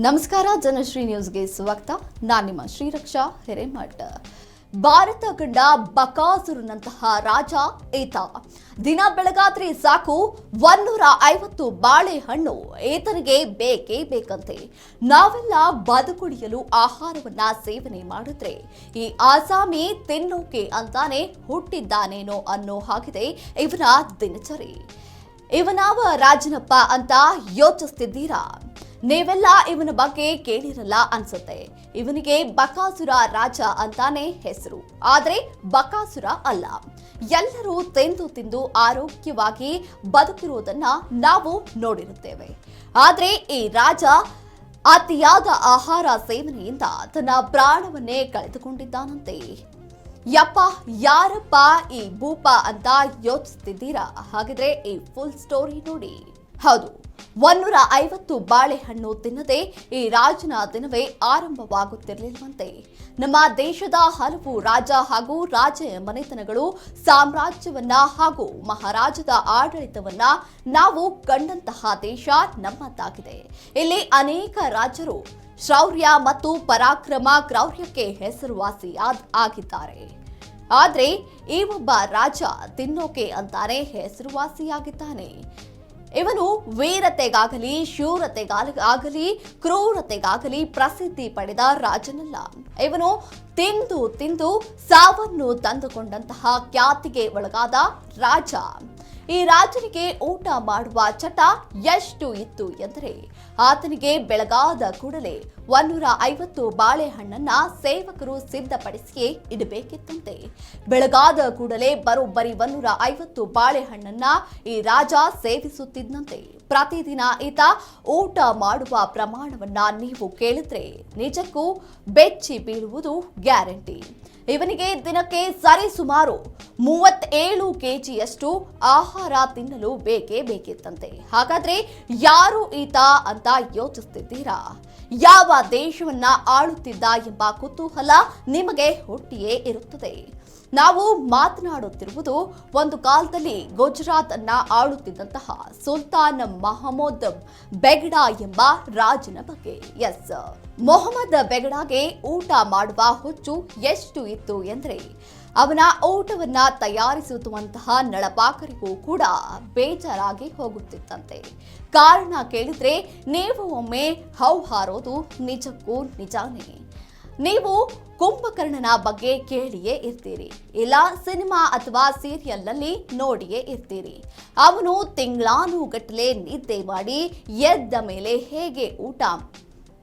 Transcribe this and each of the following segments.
ನಮಸ್ಕಾರ, ಜನಶ್ರೀ ನ್ಯೂಸ್ಗೆ ಸ್ವಾಗತ. ನಾನು ನಿಮ್ಮ ಶ್ರೀರಕ್ಷಾ ಹಿರೇಮಠ್. ಭಾರತ ಕಂಡ ಬಕಾಸುರನಂತಹ ರಾಜ ಏತ. ದಿನ ಬೆಳಗಾದ್ರೆ ಸಾಕು ಒನ್ನೂರ ಐವತ್ತು ಬಾಳೆಹಣ್ಣು ಏತನಿಗೆ ಬೇಕೇ ಬೇಕಂತೆ. ನಾವೆಲ್ಲ ಬದುಕುಳಿಯಲು ಆಹಾರವನ್ನ ಸೇವನೆ ಮಾಡಿದ್ರೆ ಈ ಆಸಾಮಿ ತಿನ್ನೋಕೆ ಅಂತಾನೆ ಹುಟ್ಟಿದ್ದಾನೇನೋ ಅನ್ನೋ ಹಾಗಿದೆ ಇವನ ದಿನಚರಿ. ಇವನಾವ ರಾಜನಪ್ಪ ಅಂತ ಯೋಚಿಸ್ತಿದ್ದೀರಾ? ನೀವೆಲ್ಲ ಇವನ ಬಗ್ಗೆ ಕೇಳಿರಲ್ಲ ಅನ್ಸುತ್ತೆ. ಇವನಿಗೆ ಬಕಾಸುರ ರಾಜ ಅಂತಾನೆ ಹೆಸರು. ಆದ್ರೆ ಬಕಾಸುರ ಅಲ್ಲ. ಎಲ್ಲರೂ ತಿಂದು ತಿಂದು ಆರೋಗ್ಯವಾಗಿ ಬದುಕಿರುವುದನ್ನ ನಾವು ನೋಡಿರುತ್ತೇವೆ. ಆದ್ರೆ ಈ ರಾಜ ಅತಿಯಾದ ಆಹಾರ ಸೇವನೆಯಿಂದ ತನ್ನ ಪ್ರಾಣವನ್ನೇ ಕಳೆದುಕೊಂಡಿದ್ದಾನಂತೆ. ಯಪ್ಪ, ಯಾರಪ್ಪ ಈ ಭೂಪ ಅಂತ ಯೋಚಿಸ್ತಿದ್ದೀರಾ? ಹಾಗಿದ್ರೆ ಈ ಫುಲ್ ಸ್ಟೋರಿ ನೋಡಿ. ಹೌದು. ಒನ್ನೂರ ಐವತ್ತು ಬಾಳೆಹಣ್ಣು ತಿನ್ನದೆ ಈ ರಾಜನ ದಿನವೇ ಆರಂಭವಾಗುತ್ತಿರಲಿಲ್ಲವಂತೆ. ನಮ್ಮ ದೇಶದ ಹಲವು ರಾಜ ಹಾಗೂ ರಾಜ ಮನೆತನಗಳು ಸಾಮ್ರಾಜ್ಯವನ್ನ ಹಾಗೂ ಮಹಾರಾಜದ ಆಡಳಿತವನ್ನ ನಾವು ಕಂಡಂತಹ ದೇಶ ನಮ್ಮದ್ದಾಗಿದೆ ಇಲ್ಲಿ ಅನೇಕ ರಾಜರು ಶೌರ್ಯ ಮತ್ತು ಪರಾಕ್ರಮ ಕ್ರೌರ್ಯಕ್ಕೆ ಹೆಸರುವಾಸಿ ಆಗಿದ್ದಾರೆ. ಆದರೆ ಈ ಒಬ್ಬ ರಾಜ ತಿನ್ನೋಕೆ ಅಂತಾನೆ ಹೆಸರುವಾಸಿಯಾಗಿದ್ದಾನೆ. ಇವನು ವೀರತೆಗಾಗಲಿ ಶೂರತೆಗಾಗಲಿ ಕ್ರೂರತೆಗಾಗಲಿ ಪ್ರಸಿದ್ಧಿ ಪಡೆದ ರಾಜನಲ್ಲ. ಇವನು ತಿಂದು ತಿಂದು ಸಾವನ್ನು ತಂದುಕೊಂಡಂತಹ ಖ್ಯಾತಿಗೆ ಒಳಗಾದ ರಾಜ. ಈ ರಾಜನಿಗೆ ಊಟ ಮಾಡುವ ಚಟ ಎಷ್ಟು ಇತ್ತು ಎಂದರೆ ಆತನಿಗೆ ಬೆಳಗಾದ ಕೂಡಲೇ ಒನ್ನೂರ ಐವತ್ತು ಬಾಳೆಹಣ್ಣನ್ನ ಸೇವಕರು ಸಿದ್ಧಪಡಿಸಿಯೇ ಇಡಬೇಕಿತ್ತಂತೆ. ಬೆಳಗಾದ ಕೂಡಲೇ ಬರೋಬ್ಬರಿ ಒನ್ನೂರ ಐವತ್ತು ಬಾಳೆಹಣ್ಣನ್ನ ಈ ರಾಜ ಸೇವಿಸುತ್ತಿದ್ದಂತೆ ಪ್ರತಿದಿನ ಈತ ಊಟ ಮಾಡುವ ಪ್ರಮಾಣವನ್ನ ನೀವು ಕೇಳಿದ್ರೆ ನಿಜಕ್ಕೂ ಬೆಚ್ಚಿ ಬೀಳುವುದು ಗ್ಯಾರಂಟಿ. ಇವನಿಗೆ ದಿನಕ್ಕೆ ಸರಿ ಸುಮಾರು ಮೂವತ್ತೇಳು ಕೆಜಿಯಷ್ಟು ಆಹಾರ ತಿನ್ನಲು ಬೇಕೇ ಬೇಕಿತ್ತಂತೆ. ಹಾಗಾದ್ರೆ ಯಾರು ಈತ ಅಂತ ಯೋಚಿಸ್ತಿದ್ದೀರಾ? ಯಾವ ದೇಶವನ್ನ ಆಳುತ್ತಿದ್ದ ಎಂಬ ಕುತೂಹಲ ನಿಮಗೆ ಹುಟ್ಟಿಯೇ ಇರುತ್ತದೆ. ನಾವು ಮಾತನಾಡುತ್ತಿರುವುದು ಒಂದು ಕಾಲದಲ್ಲಿ ಗುಜರಾತ್ ಅನ್ನ ಆಳುತ್ತಿದ್ದಂತಹ ಸುಲ್ತಾನ್ ಮಹಮ್ಮದ್ ಬೆಗ್ಡಾ ಎಂಬ ರಾಜನ ಬಗ್ಗೆ. ಎಸ್ ಮೊಹಮ್ಮದ್ ಬೆಗಡಾಗೆ ಊಟ ಮಾಡುವ ಹುಚ್ಚು ಎಷ್ಟು ಇತ್ತು ಎಂದರೆ, ಅವನ ಊಟವನ್ನ ತಯಾರಿಸುವಂತಹ ನಳಪಾಕರಿಗೂ ಕೂಡ ಬೇಜಾರಾಗಿ ಹೋಗುತ್ತಿತ್ತಂತೆ. ಕಾರಣ ಕೇಳಿದ್ರೆ, ನೀವು ಒಮ್ಮೆ ಹೌ ಹಾರೋದು ನಿಜಕ್ಕೂ ನಿಜಾನೇ. ನೀವು ಕುಂಭಕರ್ಣನ ಬಗ್ಗೆ ಕೇಳಿಯೇ ಇರ್ತೀರಿ. ಇಲ್ಲ ಸಿನಿಮಾ ಅಥವಾ ಸೀರಿಯಲ್ನಲ್ಲಿ ನೋಡಿಯೇ ಇರ್ತೀರಿ. ಅವನು ತಿಂಗಳಾನುಗಟ್ಟಲೆ ನಿದ್ದೆ ಮಾಡಿ ಎದ್ದ ಮೇಲೆ ಹೇಗೆ ಊಟ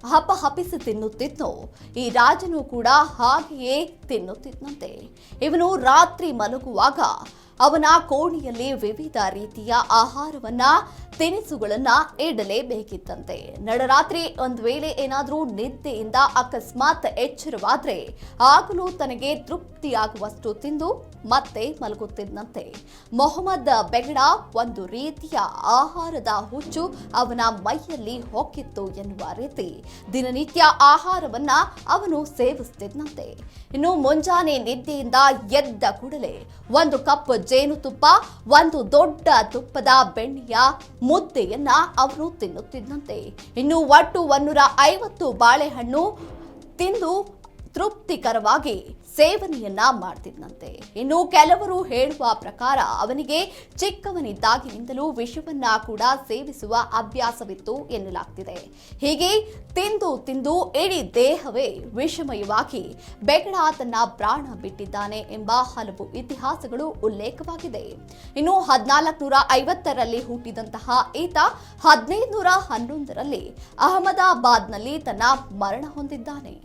ಹಪ ಹಪಿಸಿ ತಿನ್ನುತ್ತಿದ್ನೋ ಈ ರಾಜನು ಕೂಡ ಹಾಗೆಯೇ ತಿನ್ನುತ್ತಿದ್ನಂತೆ. ಇವನು ರಾತ್ರಿ ಮಲಗುವಾಗ ಅವನ ಕೋಣೆಯಲ್ಲಿ ವಿವಿಧ ರೀತಿಯ ಆಹಾರವನ್ನ, ತಿನಿಸುಗಳನ್ನ ಇಡಲೇಬೇಕಿತ್ತಂತೆ. ನಡರಾತ್ರಿ ಒಂದು ವೇಳೆ ಏನಾದರೂ ನಿದ್ದೆಯಿಂದ ಅಕಸ್ಮಾತ್ ಎಚ್ಚರವಾದ್ರೆ ಆಗಲೂ ತನಗೆ ತೃಪ್ತಿಯಾಗುವಷ್ಟು ತಿಂದು ಮತ್ತೆ ಮಲಗುತ್ತಿದ್ದಂತೆ ಮೊಹಮ್ಮದ್ ಬೆಗಡ ಒಂದು ರೀತಿಯ ಆಹಾರದ ಹುಚ್ಚು ಅವನ ಮೈಯಲ್ಲಿ ಹೊಕ್ಕಿತ್ತು ಎನ್ನುವ ರೀತಿ ದಿನನಿತ್ಯ ಆಹಾರವನ್ನ ಅವನು ಸೇವಿಸ್ತಿದ್ದಂತೆ ಇನ್ನು ಮುಂಜಾನೆ ನಿದ್ದೆಯಿಂದ ಎದ್ದ ಕೂಡಲೇ ಒಂದು ಕಪ್ ಜೇನುತುಪ್ಪ ಒಂದು ದೊಡ್ಡ ತುಪ್ಪದ ಬೆಣ್ಣೆಯ ಮುದ್ದೆಯನ್ನ ಅವರು ತಿನ್ನುತ್ತಿದ್ದಂತೆ. ಇನ್ನು ಒಟ್ಟು ಒನ್ನೂರ ಐವತ್ತು ಬಾಳೆಹಣ್ಣು ತಿಂದು ತೃಪ್ತಿಕರವಾಗಿ ಸೇವನೆಯನ್ನ ಮಾಡ್ತಿದ್ದಂತೆ ಇನ್ನು ಕೆಲವರು ಹೇಳುವ ಪ್ರಕಾರ ಅವನಿಗೆ ಚಿಕ್ಕವನಿದ್ದಾಗಿನಿಂದಲೂ ವಿಷವನ್ನ ಕೂಡ ಸೇವಿಸುವ ಅಭ್ಯಾಸವಿತ್ತು ಎನ್ನಲಾಗ್ತಿದೆ. ಹೀಗೆ ತಿಂದು ತಿಂದು ಇಡೀ ದೇಹವೇ ವಿಷಮಯವಾಗಿ ಬೆಗಡ ತನ್ನ ಪ್ರಾಣ ಬಿಟ್ಟಿದ್ದಾನೆ ಎಂಬ ಹಲವು ಇತಿಹಾಸಗಳು ಉಲ್ಲೇಖವಾಗಿದೆ. ಇನ್ನು ಹದಿನಾಲ್ಕುನೂರ ಐವತ್ತರಲ್ಲಿ ಹುಟ್ಟಿದಂತಹ ಈತ ಹದಿನೈದು ನೂರ ಹನ್ನೊಂದರಲ್ಲಿ ಅಹಮದಾಬಾದ್ನಲ್ಲಿ ತನ್ನ ಮರಣ ಹೊಂದಿದ್ದಾನೆ.